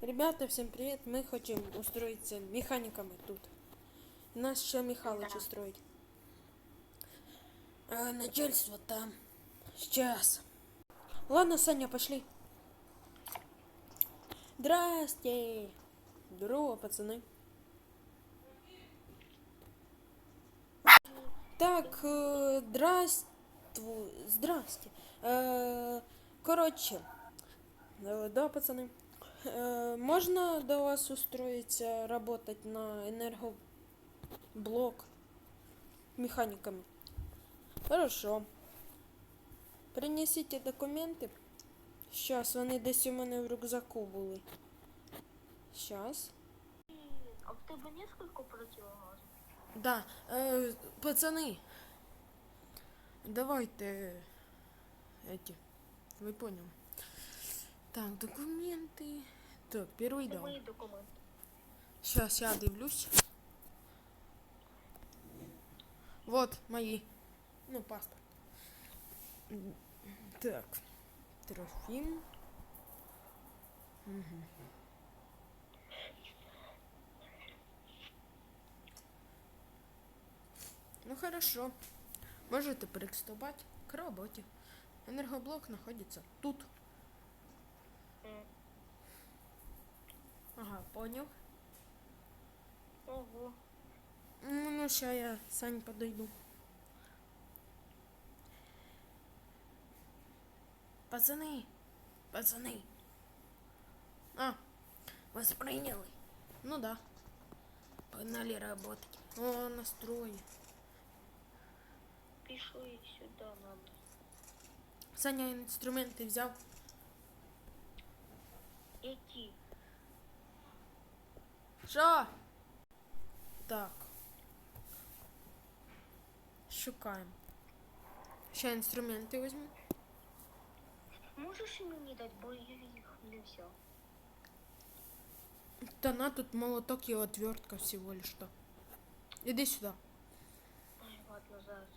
Ребята, всем привет! Мы хотим устроиться механиками тут. Нас еще Михалыч Да. устроить. А, начальство там. Сейчас. Ладно, Саня, пошли. Здрасте. Здорово, пацаны. Так, э, здравствуй, здрасте. Э, короче, э, да, пацаны. Э, можно до вас устроиться работать на энергоблок механиками? Хорошо. Принесите документи. Щас, вони десь у мене в рюкзаку були. Щас. А в тебе несколько противогазов? Да, э, пацаны, давайте эти, вы поняли. Так, документы. Так, первый дом. мої документи. Сейчас я дивлюсь. Вот мои. Ну, паспорт. Так. Трофим. Мгм. Ну хорошо. Можете приступать к работе. Энергоблок находится тут. Ага, понял. Ого. Ну, ну, ща я Сань подойду. Пацаны, пацаны. А, вас приняли? Ну да. Погнали работать. О, настрой. Пішли сюди надо. Саня инструменты взял. Які? Що? Так. Шукаємо. Ще інструменти візьму. Можеш і мені дати, бо я їх не взяв. Да на тут молоток и отвертка всего лишь что. Иди сюда. Ай, ладно, зараз.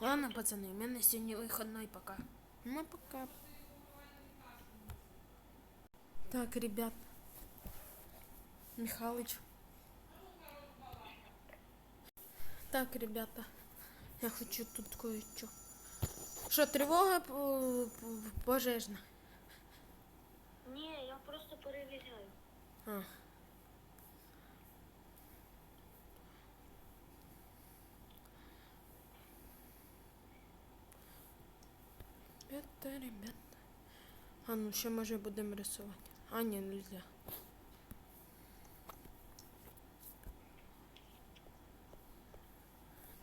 Ладно, пацаны, у меня сегодня выходной пока. Ну, пока. Так, ребят. Михалыч. Так, ребята. Я хочу тут кое-что. Что, тревога по- по- пожежна? Ні, я просто перевіряю. А. Ребята, ребята. А ну ще може будемо рисувати. А ні, нельзя.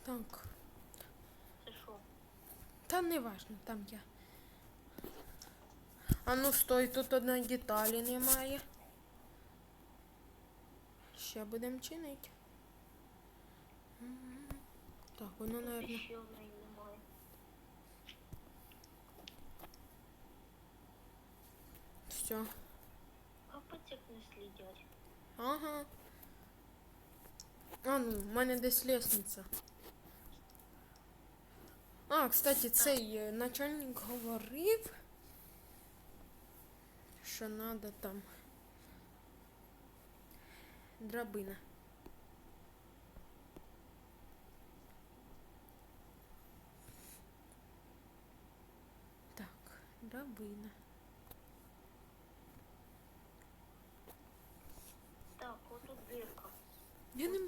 Так. Це що? Та не важно, там я. А ну стой, тут одної деталі немає. Ще будемо чинити. М. Так, воно, Тут наверное. ще в неї немає. Все. Не слідять. Ага. А ну, в мене десь лестниця. А, кстати, цей е, начальник говорив, що надо там драбина. Так, драбина. Я не...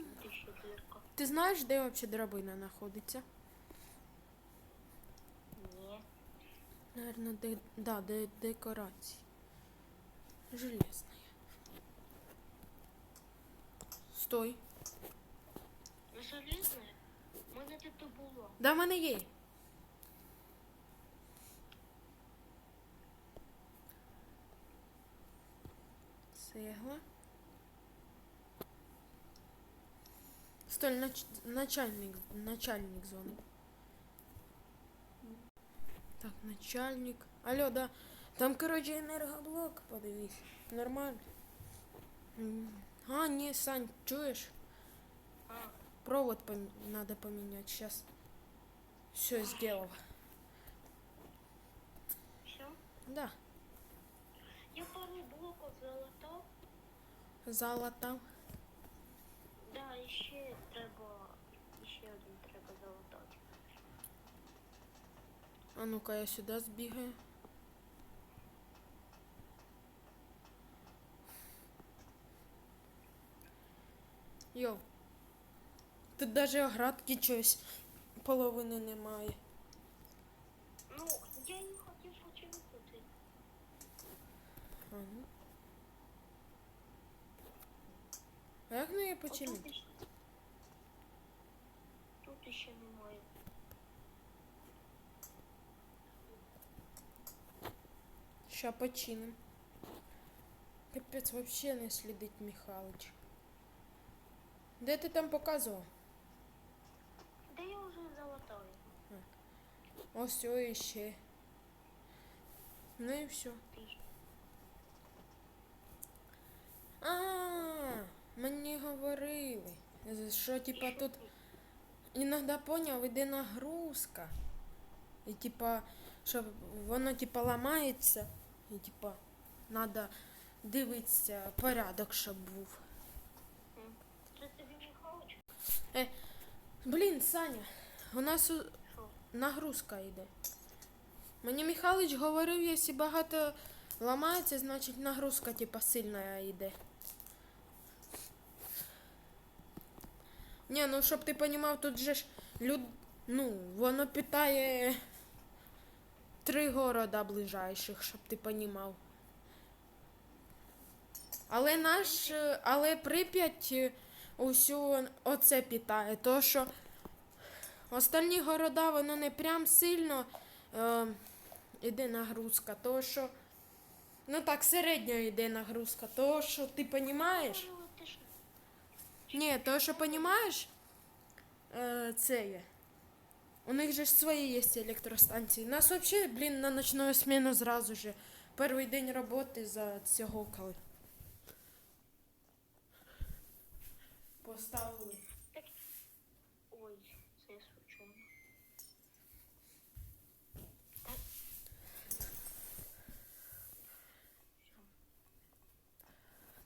Ти знаєш, де взагалі драбина знаходиться? Ні. Наверное, де... да, де... декорації. Железная. Стой. Железне? У мене тут було. Да, в мене є. Цегла. Стой, нач... начальник, начальник зоны. Так, начальник. Алло, да. Там, короче, энергоблок, подивись. Нормально. А, не, Сань, чуешь? А, Провод пом- надо поменять. Сейчас. Все сделал. все? Да. залатав? Залатав. Да, і ще треба. І ще один треба залатати. А ну-ка я сюди збігаю. Йоу. Тут даже оградки чогось половини немає. Ну, я не хотів починити. А, ну. А як неї Отут починити? іще- Тут іще немає. Ща починим. Капець, вообще не слідить Михалыч. Де ти там показував? Да я вже залатав. Ось все іще. Ну і все. Ти ж- А, Мені говорили, що типа тут іноді поняв, іде нагрузка. І типа, що воно типа ламається, і типа треба дивитися порядок, щоб був. Михайлович? Блін, Саня, у нас у- нагрузка йде. Мені Михайлович говорив, якщо багато ламається, значить нагрузка типа сильна йде. Ні, ну щоб ти понімав, тут же ж люд... ну, воно питає три города ближайших, щоб ти понімав. Але наш, але Прип'ять е, усю оце питає, то що Остальні города, воно не прям сильно е, іде нагрузка, то що. Ну так, середньо йде нагрузка, то що ти понімаєш? Ні, то що понімаєш, е, це є. У них же ж свої є ці електростанції. Нас взагалі, блін, на ночну зміну зразу же. Перший день роботи за цього коли. Поставили. Ой, це я случайно.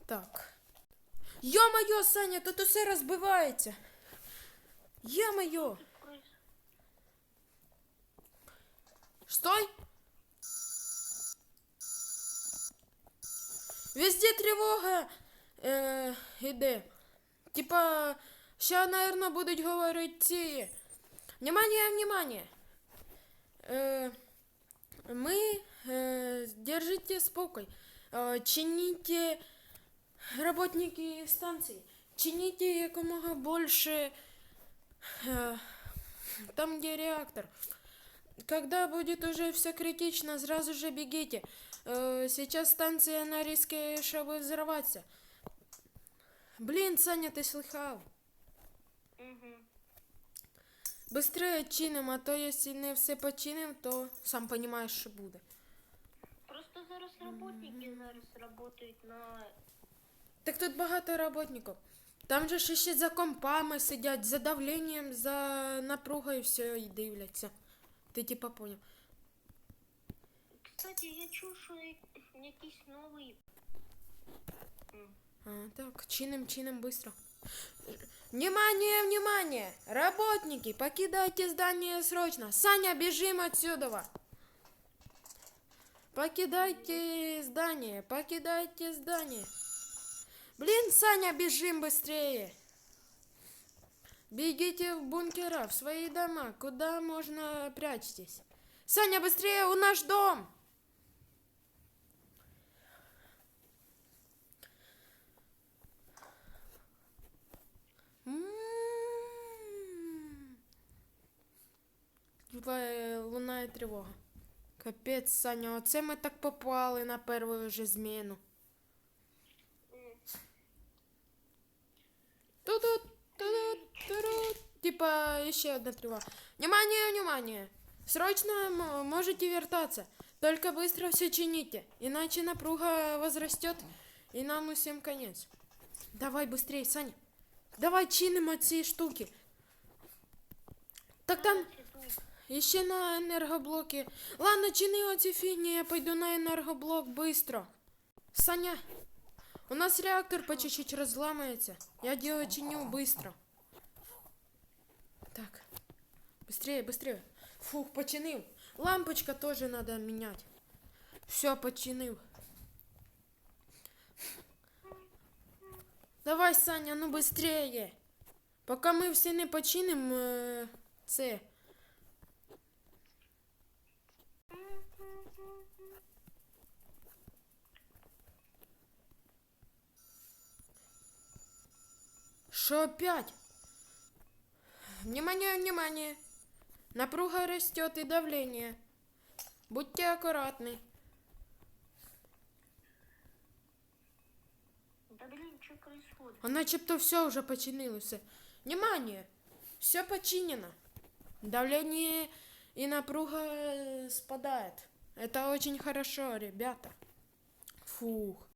Так. Так. Йо-моє, Саня, тут усе розбивається. Йо-моє. Крис. Стой! Везде тревога е, іде. Типа, ще, наверное, будуть говорити ці. Внимание, внимание! Е, ми е, держите спокой. Е, чините работники станції. Чините якомога більше е, там, где реактор. Когда будет уже все критично, сразу же бегите. Э, сейчас станция на риске, чтобы взорваться. Блин, Саня, ты слыхал? Угу. Быстрее чиним, а то если не все починим, то сам понимаешь, що буде. Просто зараз роботники зараз працюють на так тут багато работників. Там же ж ще за компами сидять, за давленням, за напругою все і дивляться. Ти типа поняв. Кстати, я чув, що якийсь новий. А, так, чиним, чиним быстро. Внимание, внимание! Работники, покидайте здание срочно. Саня, бежим отсюда. Покидайте здание, покидайте здание. Блин, Саня, бежим быстрее. Бегите в бункера, в свои дома, куда можно прячьтесь. Саня, быстрее, у наш дом. М. Лунає- Лунає тривога. Капець, Саня, оце ми так попали на першу вже зміну. Типа, еще одна тривога. Внимание, внимание! Срочно м- можете вертаться. Только быстро все чините, иначе напруга возрастет, и нам усім конец. Давай быстрее, Саня. Давай чинимо ці штуки. Так там Зараз іду. Еще на енергоблоке. Ладно, чини оці фігні, я пойду на енергоблок быстро. Саня, У нас реактор по чуть-чуть разламывается. Я делаю чиню быстро. Так. Быстрее, быстрее. Фух, починил. Лампочка тоже надо менять. Все, починил. Давай, Саня, ну быстрее. Пока ми всі не починимо е, це. Что опять? Внимание, внимание. Напруга растет и давление. Будьте аккуратны. Да блин, что происходит? А начебто все уже починилося. Внимание! Все починено. Давление и напруга э, спадает. Это очень хорошо, ребята. Фух.